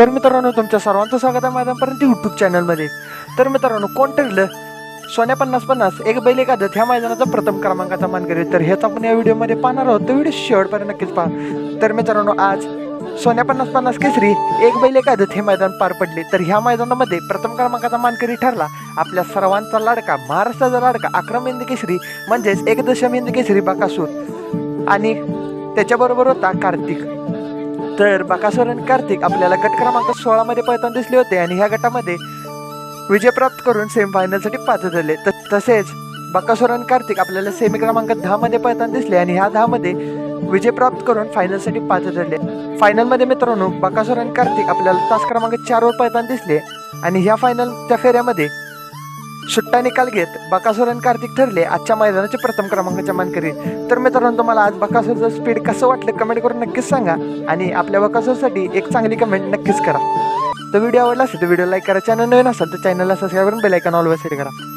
तर मित्रांनो तुमच्या सर्वांचं स्वागत आहे मैदानपर्यंत यूट्यूब चॅनलमध्ये तर मित्रांनो कोण ठरलं? सोन्या पन्नास पन्नास एक बैल एक आदत ह्या मैदानाचा प्रथम क्रमांकाचा मान करेल तर हेच आपण या व्हिडिओमध्ये पाहणार आहोत. तर व्हिडिओ शेवटपर्यंत नक्कीच पहा. तर मित्रांनो आज सोन्या पन्नास पन्नास केसरी एक बैल एक आदत हे मैदान पार पडले. तर ह्या मैदानामध्ये प्रथम क्रमांकाचा मानकरी ठरला. आपल्या सर्वांचा लाडका महाराष्ट्राचा लाडका अक्रम हिंद केसरी म्हणजेच एकदशम हिंद केसरी बाकासूर. आणि त्याच्याबरोबर होता कार्तिक. तर बकासूर आणि कार्तिक आपल्याला गट क्रमांक सोळामध्ये पळताना दिसले होते आणि ह्या गटामध्ये विजय प्राप्त करून सेमीफायनलसाठी पात्र झाले त- तसेच बकासूर आणि कार्तिक आपल्याला सेमी क्रमांक दहामध्ये पळताना दिसले आणि ह्या दहामध्ये विजय प्राप्त करून फायनलसाठी पात्र ठरले. फायनलमध्ये मित्रांनो बकासूर आणि कार्तिक आपल्याला तास क्रमांक चारवर पळताना दिसले आणि ह्या फायनलच्या फेऱ्यामध्ये सुट्टा निकाल घेत बकासूर आणि कार्तिक ठरले आजच्या मैदानाचे प्रथम क्रमांकाच्या मानकरी. तर मित्रांनो तुम्हाला आज बकासूरचं स्पीड कसं वाटलं कमेंट करून नक्कीच सांगा आणि आपल्या बकासूरसाठी एक चांगली कमेंट नक्कीच करा. तर व्हिडिओ आवडला असेल तर व्हिडिओ लाईक करा चॅनल नवीन असेल तर चॅनलला सबस्क्राईब करून बेलायकन ऑलवर सेट करा.